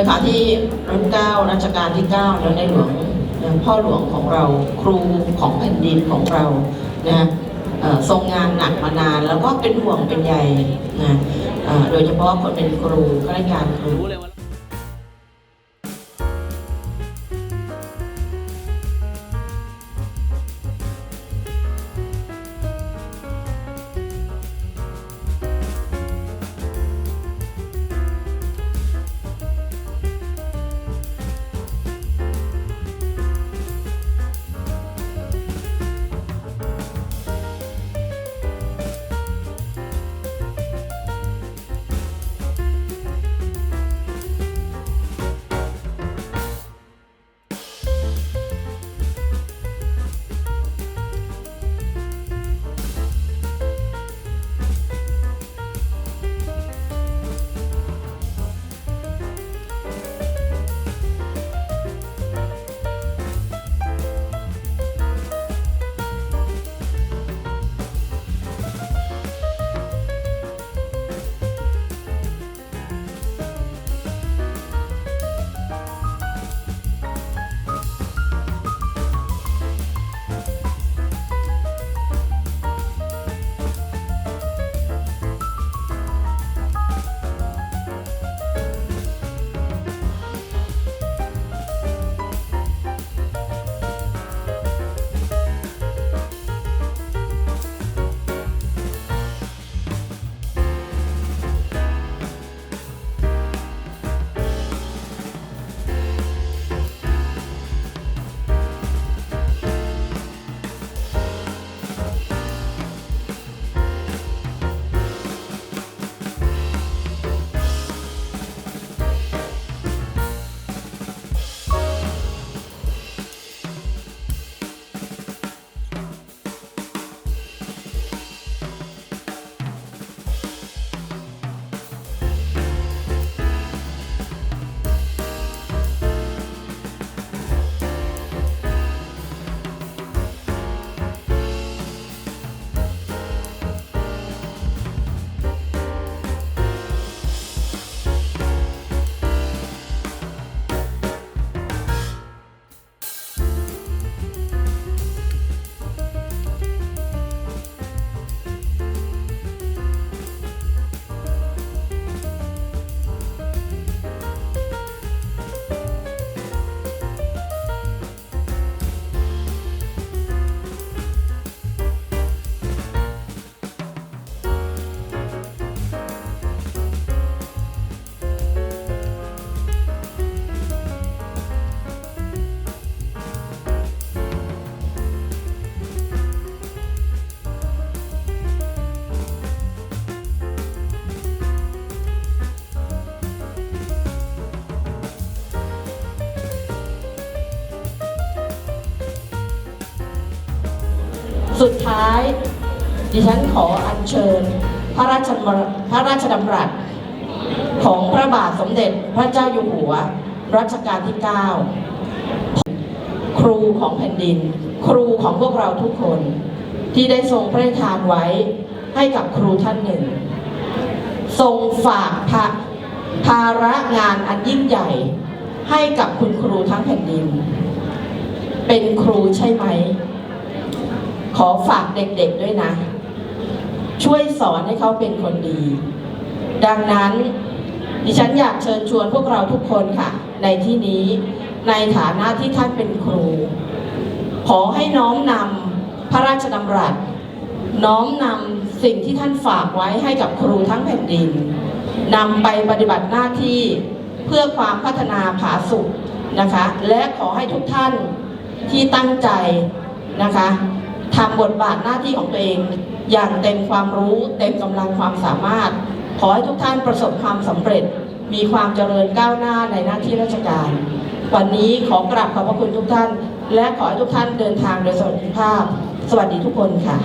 ยค่ะที่รุ่นเก้ารัชกาลที่เก้าแล้วในหลวงพ่อหลวงของเราครูของแผ่นดินของเรานะทรงงานหนักมานาน แล้วก็เป็นห่วงเป็นใยนะโดยเฉพาะคนเป็นครูข้าราชการครู สุดท้าย ดิฉันขออัญเชิญ พระราชมรพระราชดำรัสของพระบาทสมเด็จพระเจ้าอยู่หัว รัชกาลที่ 9 ครูของแผ่นดิน ครูของพวกเราทุกคน ที่ได้ทรงพระราชทานไว้ให้กับครูท่านหนึ่ง ทรงฝากภาภาระงานอันยิ่งใหญ่ให้กับคุณครูทั้งแผ่นดิน เป็นครูใช่ไหม ขอฝากเด็กๆด้วยนะ ช่วยสอนให้เขาเป็นคนดี ดังนั้นดิฉันอยากเชิญชวนพวกเราทุกคนค่ะ ในที่นี้ในฐานะที่ท่านเป็นครู ขอให้น้อมนำพระราชดำรัส น้อมนำสิ่งที่ท่านฝากไว้ให้กับครูทั้งแผ่นดินนำไปปฏิบัติหน้าที่เพื่อความพัฒนาผาสุกนะคะ และขอให้ทุกท่านที่ตั้งใจนะคะ ทำบทบาทหน้าที่ของตัวเอง อย่างเต็มความรู้เต็มกำลังความสามารถ ขอให้ทุกท่านประสบความสำเร็จ มีความเจริญก้าวหน้าในหน้าที่ราชการ วันนี้ขอกราบขอบพระคุณทุกท่าน และขอให้ทุกท่านเดินทางโดยสวัสดิภาพ สวัสดีทุกคนค่ะ